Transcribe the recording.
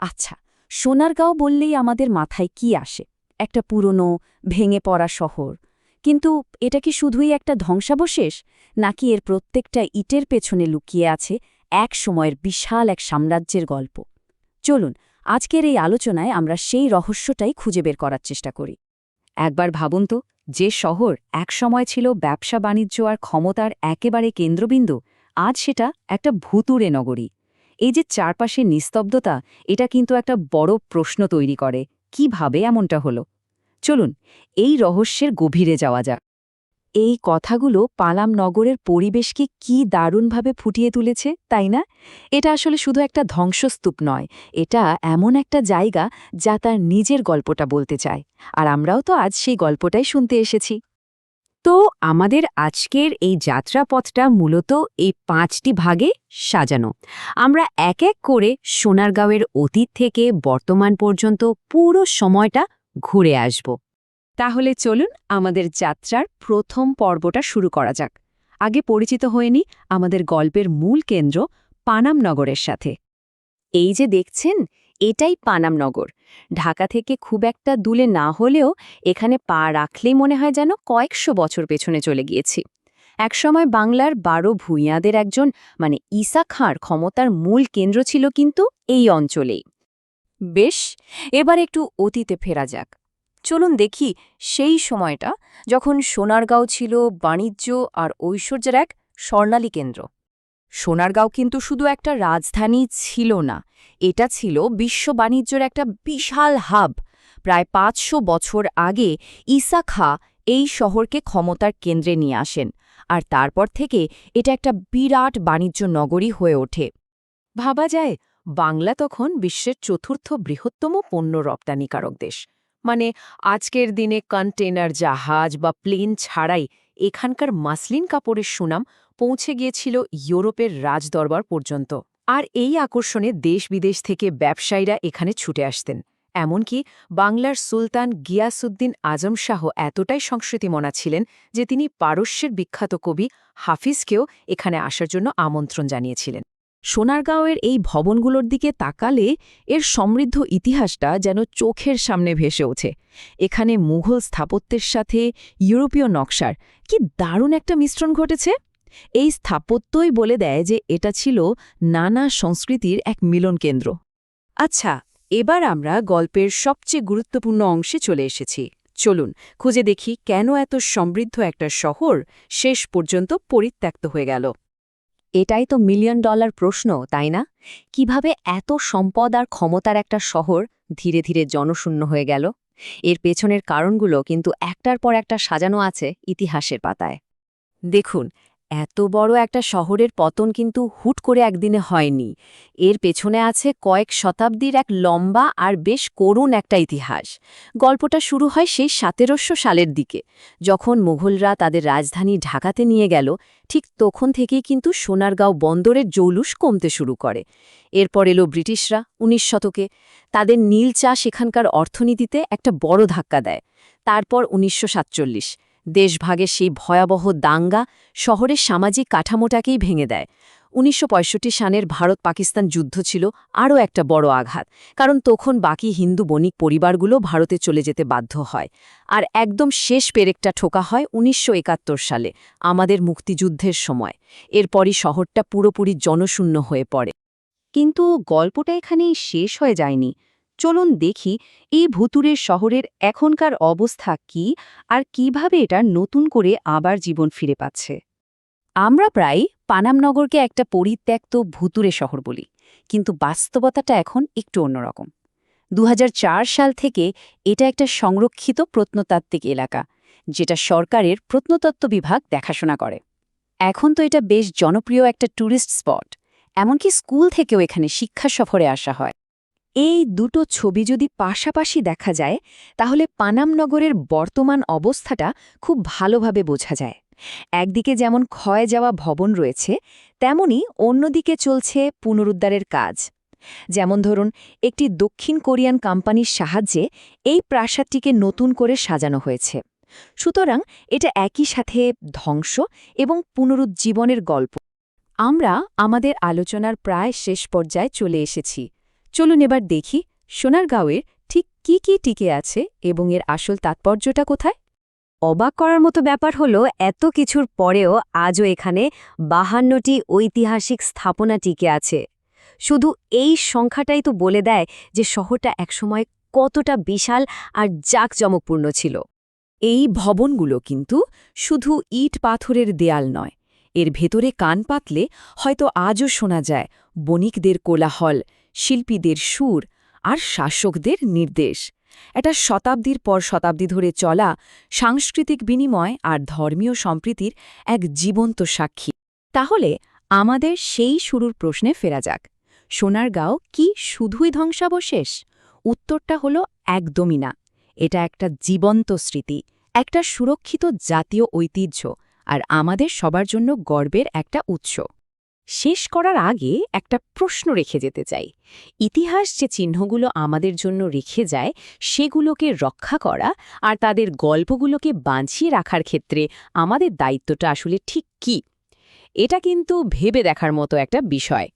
আচ্ছা সোনারগাঁও বললেই আমাদের মাথায় কি আসে? একটা পুরনো, ভেঙে পড়া শহর। কিন্তু এটা কি শুধুই একটা ধ্বংসাবশেষ? নাকি এর প্রত্যেকটা ইটের পেছনে লুকিয়ে আছে এক সময়ের বিশাল এক সাম্রাজ্যের গল্প? চলুন, আজকের এই আলোচনায় আমরা সেই রহস্যটাই খুঁজে বের করার চেষ্টা করি। একবার ভাবুন তো, যে শহর একসময় ছিল ব্যবসা বাণিজ্য আর ক্ষমতার একেবারে কেন্দ্রবিন্দু, আজ সেটা একটা ভুতুরে নগরী। এই যে চারপাশে নিস্তব্ধতা, এটা কিন্তু একটা বড় প্রশ্ন তৈরি করে, কীভাবে এমনটা হলো? চলুন, এই রহস্যের গভীরে যাওয়া যাক। এই কথাগুলো পালাম নগরের পরিবেশকে কি দারুণভাবে ফুটিয়ে তুলেছে, তাই না? এটা আসলে শুধু একটা ধ্বংসস্তূপ নয়, এটা এমন একটা জায়গা যা তার নিজের গল্পটা বলতে চায়, আর আমরাও তো আজ সেই গল্পটাই শুনতে এসেছি। তো আমাদের আজকের এই যাত্রাপথটা মূলত এই পাঁচটি ভাগে সাজানো। আমরা এক এক করে সোনারগাঁওয়ের অতীত থেকে বর্তমান পর্যন্ত পুরো সময়টা ঘুরে আসব। তাহলে চলুন আমাদের যাত্রার প্রথম পর্বটা শুরু করা যাক। আগে পরিচিত হয়নি আমাদের গল্পের মূল কেন্দ্র পানাম নগরের সাথে। এই যে দেখছেন এটাই পানাম নগর। ঢাকা থেকে খুব একটা দূলে না হলেও এখানে পা রাখলেই মনে হয় যেন কয়েকশো বছর পেছনে চলে গিয়েছি। একসময় বাংলার বারো ভূঁইয়াদের একজন মানে ঈসা খাঁর ক্ষমতার মূল কেন্দ্র ছিল কিন্তু এই অঞ্চলেই। বেশ, এবার একটু অতীতে ফেরা যাক। চলুন দেখি সেই সময়টা যখন সোনারগাঁও ছিল বাণিজ্য আর ঐশ্বর্যের এক স্বর্ণালী কেন্দ্র। সোনারগাঁও কিন্তু শুধু একটা রাজধানী ছিল না, এটা ছিল বিশ্ব বাণিজ্যের একটা বিশাল হাব। প্রায় পাঁচশো বছর আগে ইসা খা এই শহরকে ক্ষমতার কেন্দ্রে নিয়ে আসেন, আর তারপর থেকে এটা একটা বিরাট বাণিজ্য নগরী হয়ে ওঠে। ভাবা যায়, বাংলা তখন বিশ্বের চতুর্থ বৃহত্তম পণ্য রপ্তানিকারক দেশ। মানে আজকের দিনে কন্টেনার জাহাজ বা প্লেন ছাড়াই এখানকার মাসলিন কাপড়ের সুনাম পৌঁছে গিয়েছিল ইউরোপের রাজদরবার পর্যন্ত। আর এই আকর্ষণে দেশ বিদেশ থেকে ব্যবসায়ীরা এখানে ছুটে আসতেন। এমনকি বাংলার সুলতান গিয়াসুদ্দিন আজম শাহ এতটাই সংস্কৃতিমনা ছিলেন যে তিনি পারস্যের বিখ্যাত কবি হাফিজকেও এখানে আসার জন্য আমন্ত্রণ জানিয়েছিলেন। সোনারগাঁওয়ের এই ভবনগুলোর দিকে তাকালে এর সমৃদ্ধ ইতিহাসটা যেন চোখের সামনে ভেসে ওঠে। এখানে মুঘল স্থাপত্যের সাথে ইউরোপীয় নকশার কি দারুণ একটা মিশ্রণ ঘটেছে! এই স্থাপত্যই বলে দেয় যে এটা ছিল নানা সংস্কৃতির এক মিলন কেন্দ্র। আচ্ছা এবার আমরা গল্পের সবচেয়ে গুরুত্বপূর্ণ অংশে চলে এসেছি। চলুন, খুঁজে দেখি কেন এত সমৃদ্ধ একটা শহর শেষ পর্যন্ত পরিত্যক্ত হয়ে গেল। এটাই তো মিলিয়ন ডলার প্রশ্ন, তাই না? কীভাবে এত সম্পদ আর ক্ষমতার একটা শহর ধীরে ধীরে জনশূন্য হয়ে গেল? এর পেছনের কারণগুলো কিন্তু একটার পর একটা সাজানো আছে ইতিহাসের পাতায়। দেখুন এত বড় একটা শহরের পতন কিন্তু হুট করে একদিনে হয়নি। এর পেছনে আছে কয়েক শতাব্দীর এক লম্বা আর বেশ করুণ একটা ইতিহাস। গল্পটা শুরু হয় সেই সতেরোশো সালের দিকে। যখন মুঘলরা তাদের রাজধানী ঢাকাতে নিয়ে গেল, ঠিক তখন থেকেই কিন্তু সোনারগাঁও বন্দরের জৌলুস কমতে শুরু করে। এরপর এলো ব্রিটিশরা উনিশ শতকে। তাদের নীল চাষ এখানকার অর্থনীতিতে একটা বড় ধাক্কা দেয়। তারপর উনিশশো সাতচল্লিশ। দেশভাগের সেই ভয়াবহ দাঙ্গা শহরের সামাজিক কাঠামোটাকেই ভেঙে দেয়। উনিশশো পঁয়ষট্টি সালের ভারত পাকিস্তান যুদ্ধ ছিল আরও একটা বড় আঘাত, কারণ তখন বাকি হিন্দু বণিক পরিবারগুলো ভারতে চলে যেতে বাধ্য হয়। আর একদম শেষ পেরেকটা ঠোকা হয় উনিশশো একাত্তর সালে, আমাদের মুক্তিযুদ্ধের সময়। এরপরই শহরটা পুরোপুরি জনশূন্য হয়ে পড়ে। কিন্তু গল্পটা এখানেই শেষ হয়ে যায়নি। চলুন দেখি এই ভুতুরের শহরের এখনকার অবস্থা কি আর কীভাবে এটা নতুন করে আবার জীবন ফিরে পাচ্ছে। আমরা প্রায় পানামনগরকে একটা পরিত্যক্ত ভুতুরে শহর বলি, কিন্তু বাস্তবতাটা এখন একটু অন্যরকম। দু হাজার চার সাল থেকে এটা একটা সংরক্ষিত প্রত্নতাত্ত্বিক এলাকা, যেটা সরকারের প্রত্নতত্ত্ব বিভাগ দেখাশোনা করে। এখন তো এটা বেশ জনপ্রিয় একটা ট্যুরিস্ট স্পট, এমনকি স্কুল থেকেও এখানে শিক্ষা সফরে আসা হয়। এই দুটো ছবি যদি পাশাপাশি দেখা যায়, তাহলে পানামনগরের বর্তমান অবস্থাটা খুব ভালোভাবে বোঝা যায়। একদিকে যেমন ক্ষয় যাওয়া ভবন রয়েছে, তেমনি অন্যদিকে চলছে পুনরুদ্ধারের কাজ। যেমন ধরুন, একটি দক্ষিণ কোরিয়ান কোম্পানির সাহায্যে এই প্রাসাদটিকে নতুন করে সাজানো হয়েছে। সুতরাং এটা একই সাথে ধ্বংস এবং পুনরুজ্জীবনের গল্প। আমরা আমাদের আলোচনার প্রায় শেষ পর্যায়ে চলে এসেছি। চলুন এবার দেখি সোনারগাঁওয়ের ঠিক কি কি টিকে আছে এবং এর আসল তাৎপর্যটা কোথায়? অবাক করার মতো ব্যাপার হলো, এত কিছুর পরেও আজও এখানে বাহান্নটি ঐতিহাসিক স্থাপনা টিকে আছে। শুধু এই সংখ্যাটাই তো বলে দেয় যে শহরটা একসময় কতটা বিশাল আর জাঁকজমকপূর্ণ ছিল। এই ভবনগুলো কিন্তু শুধু ইট পাথরের দেয়াল নয়, এর ভেতরে কান পাতলে হয়তো আজও শোনা যায় বণিকদের কোলাহল শিল্পীদের সুর আর শাসকদের নির্দেশ। এটা শতাব্দীর পর শতাব্দী ধরে চলা সাংস্কৃতিক বিনিময় আর ধর্মীয় সম্প্রীতির এক জীবন্ত সাক্ষী। তাহলে আমাদের সেই শুরুর প্রশ্নে ফেরা যাক। সোনারগাঁও কি শুধুই ধ্বংসাবশেষ? উত্তরটা হলো একদমই না। এটা একটা জীবন্ত স্মৃতি, একটা সুরক্ষিত জাতীয় ঐতিহ্য আর আমাদের সবার জন্য গর্বের একটা উৎস। শেষ করার আগে একটা প্রশ্ন রেখে যেতে চাই। ইতিহাস যে চিহ্নগুলো আমাদের জন্য রেখে যায়, সেগুলোকে রক্ষা করা আর তাদের গল্পগুলোকে বাঁচিয়ে রাখার ক্ষেত্রে আমাদের দায়িত্বটা আসলে ঠিক কি? এটা কিন্তু ভেবে দেখার মতো একটা বিষয়।